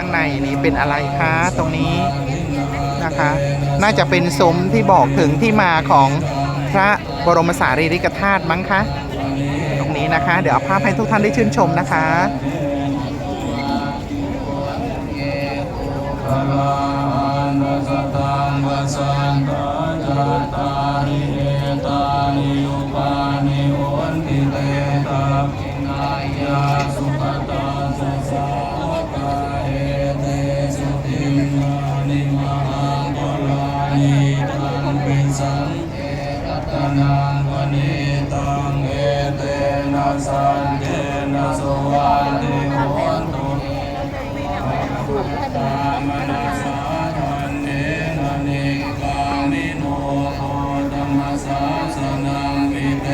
ข้างในนี้เป็นอะไรคะตรงนี้นะคะ น่าจะเป็นสมที่บอกถึงที่มาของพระบรมสารีริกธาตุมั้งคะตรงนี้นะคะ เดี๋ยวเอาภาพให้ทุกท่านได้ชื่นชมนะคะสุ วิสันเออัตนังวนิตังเอเตนะสันเตนะสวาติโหตุตามนาสาทันเนนะนิกามิโนโคธรรมสาสนังวิเต